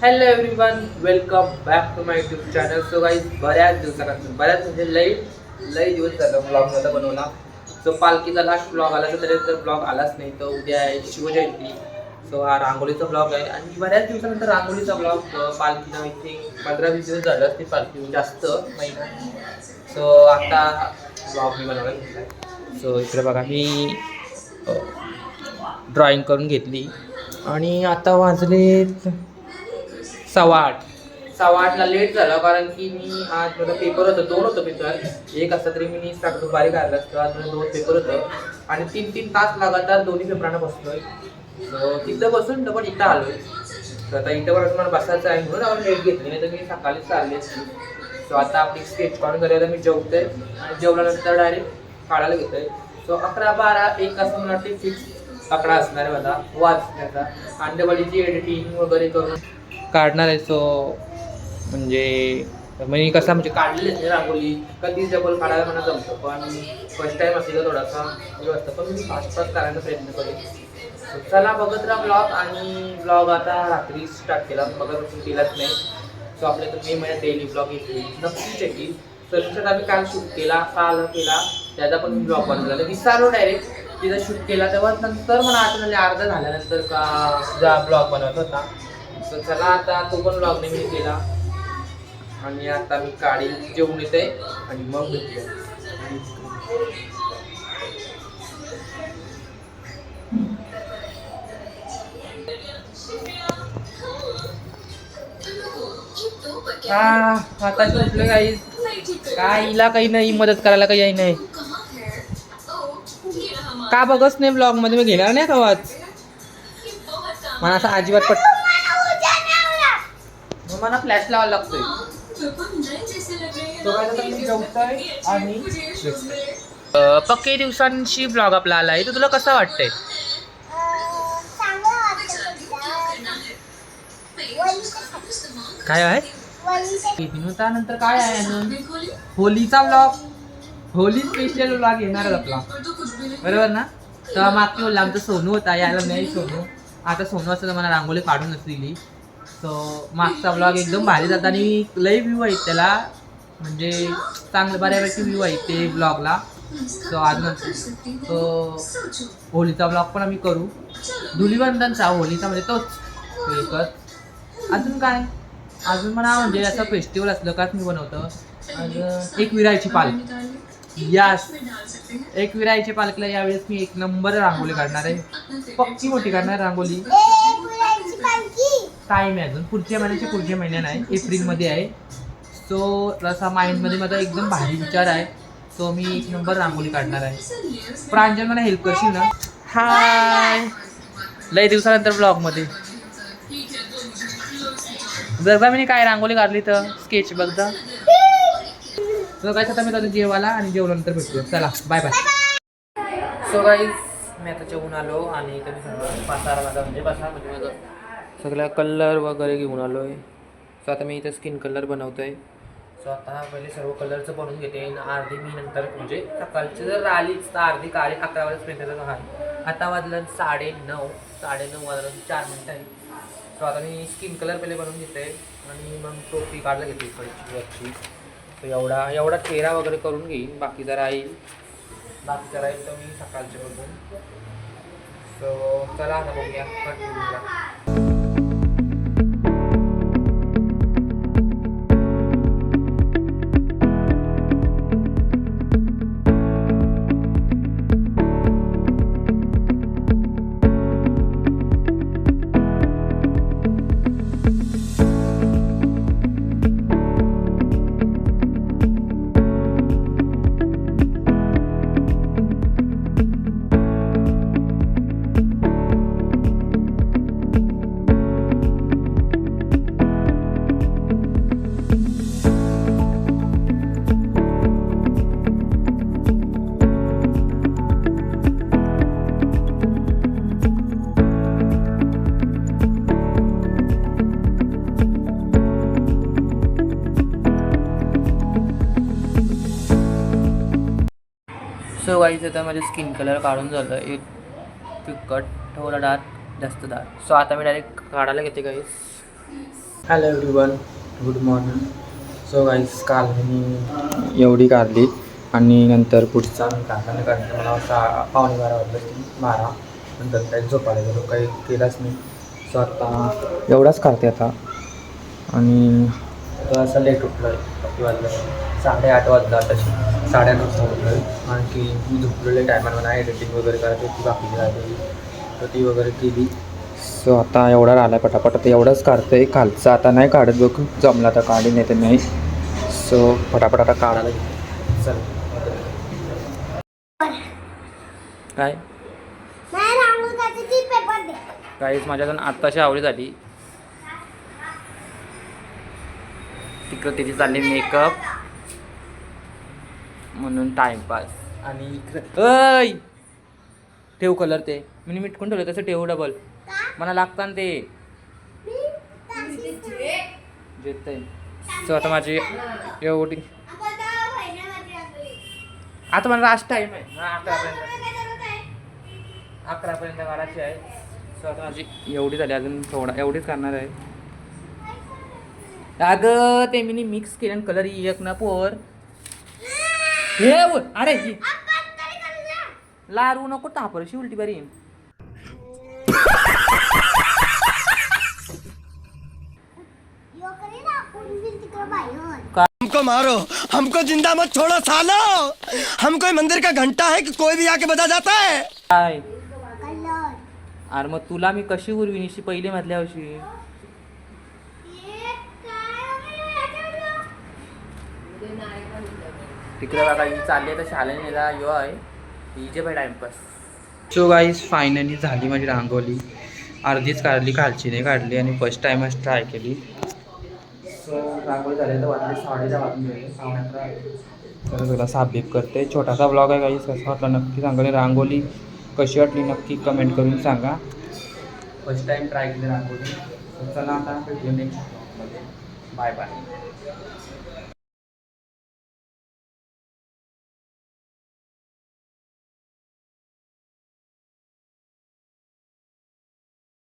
Hello everyone welcome back to my YouTube channel so काही बऱ्याच दिवसानंतर बऱ्याच म्हणजे लई लई दिवस झाला ब्लॉग नव्हता बनवला. सो पालखीचा लास्ट ब्लॉग आला तर तरी तर ब्लॉग आलाच नाही. तर उद्या आहे शिवजयंती. सो हा रांगोळीचा ब्लॉग आहे. आणि बऱ्याच दिवसानंतर रांगोळीचा ब्लॉग पालखीला आय थिंक पंधरा वीस दिवस झालं ती पालखी म्हणजे जास्त महिना सो आता ब्लॉग मी बनवला आहे सो इकडे बघा मी ड्रॉईंग करून घेतली. आणि आता वाजलेत सव्वा आठ. सव्वा आठला लेट झाला कारण की मी आज माझा पेपर होतं दोन होतं पेपर एक असता तरी मी स्टार्ट दुपारी काढला असतं आज माझं दोन पेपर होतं. आणि तीन तीन तास लगातार दोन्ही पेपरांना बसलोय. तिथं बसून डबल इथं आलोय. तर आता इथं पण मला बसायचं आहे म्हणून आपण लेट घेतली नाही तर मी सकाळीच चालली असती. सो आता आपली स्केच काढून करूया मी जेवतोय. आणि जेवल्यानंतर डायरेक्ट काढायला घेतोय. सो अकरा बारा एक असं मला वाटते फिक्स अकरा असणार आहे माझा. वाचण्याचा आणि डबलची एडिटिंग वगैरे करून. काढणार आहे सो म्हणजे म्हणजे कसा म्हणजे काढलेली नाही रांगोली कधीच डबल काढायला मला जमतं पण फर्स्ट टाईम असेल थोडासा हे असतं. पण मी फास्ट फास्ट करायचा प्रयत्न करेन. चला बघत राहा ब्लॉग आणि ब्लॉग आता रात्री स्टार्ट केला. बघत केलाच नाही. सो आपल्या तर मे महिन्यात डेली ब्लॉग येतील नक्कीच येतील तर आम्ही काल शूट केला काल केला. त्याचा पण मी ब्लॉग बनवला. तर विसरलो डायरेक्ट तिथं शूट केला. तेव्हा नंतर मला आठवण आली. अर्धा झाल्यानंतर का ब्लॉग बनवत होता. तर चला आता तो पण ब्लॉग मी केला. आणि आता मी काळी जेवण येते आणि मग भेटूया. हा आता उठलं काही काय हिला काही नाही मदत करायला काही नाही. का बघच नाही ब्लॉगमध्ये? मी घेणार नाही आवाज? मला असं अजिबात पट मला फ्लॅश लावायला लागतोय. आणि पक्के दिवसांशी ब्लॉग आपला आलाय. तर तुला कसं वाटतंय? काय आहे? त्यानंतर काय आहे अजून? होलीचा ब्लॉग होली स्पेशल ब्लॉग येणार आपला. बरोबर ना? तेव्हा मागची होली आमचं सोनू होता यायला नाही सोनू. आता सोनू असं मला रांगोळी काढूनच दिली सो मागचा ब्लॉग एकदम भारी जाता आणि लई व्ह्यू आहेत त्याला. म्हणजे चांगलं बऱ्यापैकी व्ह्यू आहेत ते ब्लॉगला सो आज तो होलीचा ब्लॉग पण आम्ही करू. धुलीवंदनचा होलीचा म्हणजे तोच. एकच. अजून काय? अजून म्हणा म्हणजे असं फेस्टिवल असलं काच मी बनवतो. एक विरायची पालक यास एक विरायची पालकला यावेळेस मी एक नंबर रांगोली काढणार आहे. पक्की मोठी काढणार रांगोळी. टाईम आहे अजून. पुढच्या महिन्याच्या पुढच्या महिन्यात आहे. एप्रिलमध्ये आहे. सो तसा माइंडमध्ये माझा एकदम भारी विचार आहे. सो मी एक नंबर रांगोळी काढणार आहे. प्रांजल मला हेल्प करशील ना? हाय लय दिवसानंतर ब्लॉगमध्ये बघा मी काय रांगोळी काढली तर? स्केच बघदा सो काय आता मी त्याचं जेवायला आणि जेवल्यानंतर भेटूया. चला बाय बाय सो गाईज मी आता जेवून आलो आणि मी सगळं पसारा माझा म्हणजे बसा म्हणजे माझं सगळ्या कलर वगैरे घेऊन आलो आहे सो आता मी इथं स्किन कलर बनवतो आहे सो आता पहिले सर्व कलरचं बनवून घेते. आणि अर्धी मी नंतर म्हणजे सकाळची जर आलीच तर अर्धी काळी अकरा वाजेपर्यंत आहे. आता वाजलं साडे नऊ. साडे नऊ वाजलं चार मिनटं आहे. सो आता मी स्किन कलर पहिले बनवून घेते. आणि मग टोपी काढला घेते इकडची वरची. तर एवढा एवढा चेहरा वगैरे करून घेईन. बाकी जर राहील बाकी जर राहील तर मी सकाळचे बघून. सो चला आता बघूया. सो गाईज आता माझे स्किन कलर काढून झालं. एक फिकट थोडा डार्क जास्त डार्क सो आता मी डायरेक्ट काढायला घेते guys hello everyone good morning so guys काल मी एवढी काढली आणि नंतर पुढचा मी काढला मला सहा पावणे बारा वाजलं बारा. नंतर काही झोपायला गेलो काही केलाच नाही. सो आता एवढाच काढते आता. आणि असं लेट उठलो आहे किती वाजलं साडेआठ वाजला तशी साडेआठ वाजता उठलो आहे आणखी मी झोपलेले टायमाला मला एडिटिंग वगैरे करायची ती बाकीची राहिलेली तर ती वगैरे केली. सो आता एवढा राहिला पटापट. आता एवढंच काढतोय. खालचं आता नाही काढत बघ. जमला तर काढी नाही तर नाही. सो पटापट आता काढायला घेतो चल. काय? काहीच माझ्याकडून आत्ताशी आवडी झाली. तिकडं तिथे चालले मेकअप. म्हणून टाइमपास आणि इकडं ऐ! ठेव कलर ते. मी मिटकून ठेवलं तसं ठेव डबल मला लागतं ना ते. जेत सो आता माझी एवढी आता मला लास्ट टाईम आहे. अकरापर्यंत अकरापर्यंत करायची आहे. सो आता माझी एवढी झाली अजून थोडा एवढीच करणार आहे. अगं ते मी मिक्स केलं कलर एक ना पोर. हे व- अरे. लारू नको तापरशी उलटी बरी. हमको मारो हमको जिंदा मत छोड़ो सालो। हम कोई मंदिर का घंटा है कि कोई भी आके बजा जाता है? काय? अरे मग तुला मी कशी उरविनीशी पहिली मधल्या वर्षी? तिकडे बघा ही चालली आहे तर शालेनीला यो आहे. ही जे टाइमपास सो गाईज फायनली झाली माझी रांगोली. अर्धीच काढली खालची नाही काढली आणि फर्स्ट टाइमच ट्राय केली. सो रांगोळी झाली तर वाटली साडेदहा वाजून तर तुला साबीप करते. छोटासा ब्लॉग आहे काही कसं वाटलं नक्की सांगा. रांगोली कशी वाटली नक्की कमेंट करून सांगा. फर्स्ट टाइम ट्राय केली रांगोली. चला आता नेक्स्ट बाय बाय